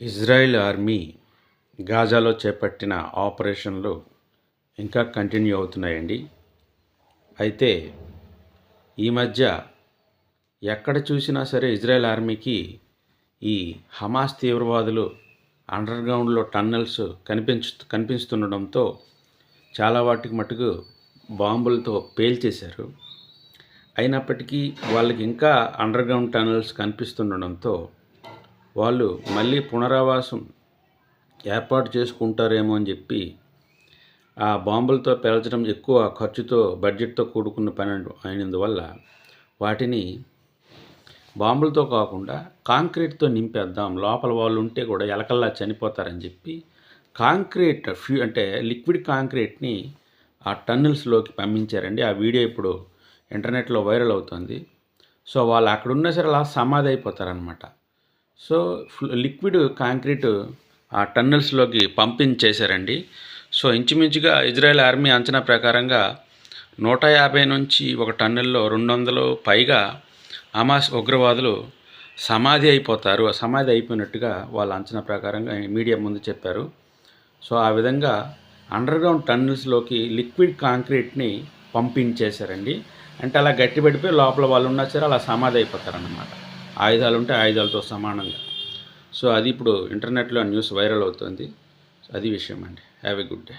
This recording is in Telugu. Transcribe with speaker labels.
Speaker 1: ఇజ్రాయెల్ ఆర్మీ గాజాలో చేపట్టిన ఆపరేషన్లు ఇంకా కంటిన్యూ అవుతున్నాయండి. అయితే ఈ మధ్య ఎక్కడ చూసినా సరే ఇజ్రాయెల్ ఆర్మీకి ఈ హమాస్ తీవ్రవాదులు అండర్గ్రౌండ్లో టన్నెల్స్ కనిపించు కనిపిస్తుండడంతో చాలా వాటికి మటుకు బాంబులతో పేల్చేశారు. అయినప్పటికీ వాళ్ళకి ఇంకా అండర్గ్రౌండ్ టన్నెల్స్ కనిపిస్తుండడంతో వాళ్ళు మళ్ళీ పునరావాసం ఏర్పాటు చేసుకుంటారేమో అని చెప్పి ఆ బాంబులతో పేల్చడం ఎక్కువ ఖర్చుతో బడ్జెట్తో కూడుకున్న పని అయినందువల్ల వాటిని బాంబులతో కాకుండా కాంక్రీట్తో నింపేద్దాం లోపల వాళ్ళు ఉంటే కూడా ఎలకల్లా చనిపోతారని చెప్పి కాంక్రీట్ ఫ్యూ అంటే లిక్విడ్ కాంక్రీట్ని ఆ టన్నెల్స్లోకి పంపించారండి. ఆ వీడియో ఇప్పుడు ఇంటర్నెట్లో వైరల్ అవుతుంది. సో వాళ్ళు అక్కడున్నా సరే అలా సమాధి అయిపోతారనమాట సో లిక్విడ్ కాంక్రీట్ ఆ టన్నెల్స్లోకి పంపించేశారండి. సో ఇంచుమించుగా ఇజ్రాయెల్ ఆర్మీ అంచనా ప్రకారంగా నూట యాభై నుంచి ఒక టన్నెల్లో రెండు వందలు పైగా అమాస్ ఉగ్రవాదులు సమాధి అయిపోతారు. ఆ సమాధి అయిపోయినట్టుగా వాళ్ళ అంచనా ప్రకారంగా మీడియా ముందు చెప్పారు. సో ఆ విధంగా అండర్ గ్రౌండ్ టన్నెల్స్లోకి లిక్విడ్ కాంక్రీట్ని పంపించేశారండి. అంటే అలా గట్టిపడిపోయి లోపల వాళ్ళు ఉన్నా సరే అలా సమాధి అయిపోతారన్నమాట. ఆయుధాలు ఉంటే ఆయుధాలతో సమానంగా. సో అది ఇప్పుడు ఇంటర్నెట్లో న్యూస్ వైరల్ అవుతుంది. అది విషయం అండి. Have a good day.